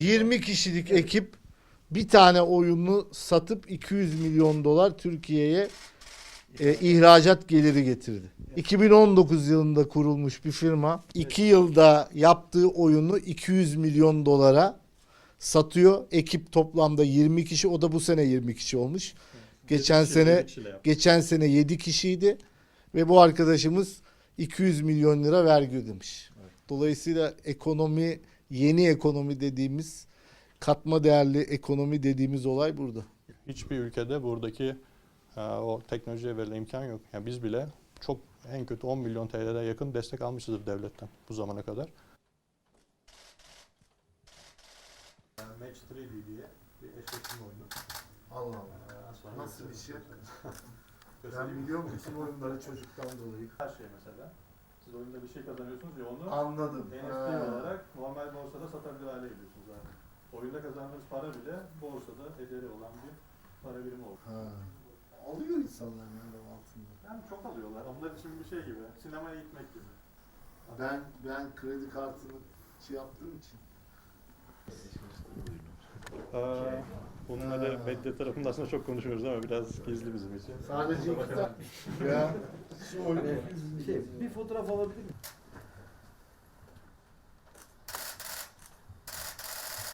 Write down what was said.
20 kişilik ekip bir tane oyunu satıp 200 milyon dolar Türkiye'ye e, ihracat geliri getirdi. 2019 yılında kurulmuş bir firma 2 yılda yaptığı oyunu 200 milyon dolara satıyor. Ekip toplamda 20 kişi. O da bu sene 20 kişi olmuş. Geçen sene geçen sene 7 kişiydi ve bu arkadaşımız 200 milyon lira vergi ödemiş. Dolayısıyla ekonomi yeni ekonomi dediğimiz katma değerli ekonomi dediğimiz olay burada. Hiçbir ülkede buradaki e, o teknolojiye verilen imkan yok. Yani biz bile çok en kötü 10 milyon TL'ye yakın destek almışızdır devletten bu zamana kadar. Match 3D diye bir eşleşme oyunu. Allah Nasıl bir şey? Ben biliyorum bütün oyunları çocuktan dolayı. Her şey mesela. Siz oyunda bir şey kazanıyorsunuz ya onu Anladım. NFT olarak normal borsada satabilir hale geliyorsunuz zaten. Oyunda kazandığınız para bile borsada ederi olan bir para birimi oldu. Ha. Alıyor insanlar yani altında. Yani çok alıyorlar. Onlar için bir şey gibi. Sinemaya gitmek gibi. Ben ben kredi kartını şey yaptığım için. Ee, bunları medya tarafında aslında çok konuşuyoruz ama biraz gizli bizim için. Sadece iki tane. ya şu oyunu Şey, bir fotoğraf alabilir miyim?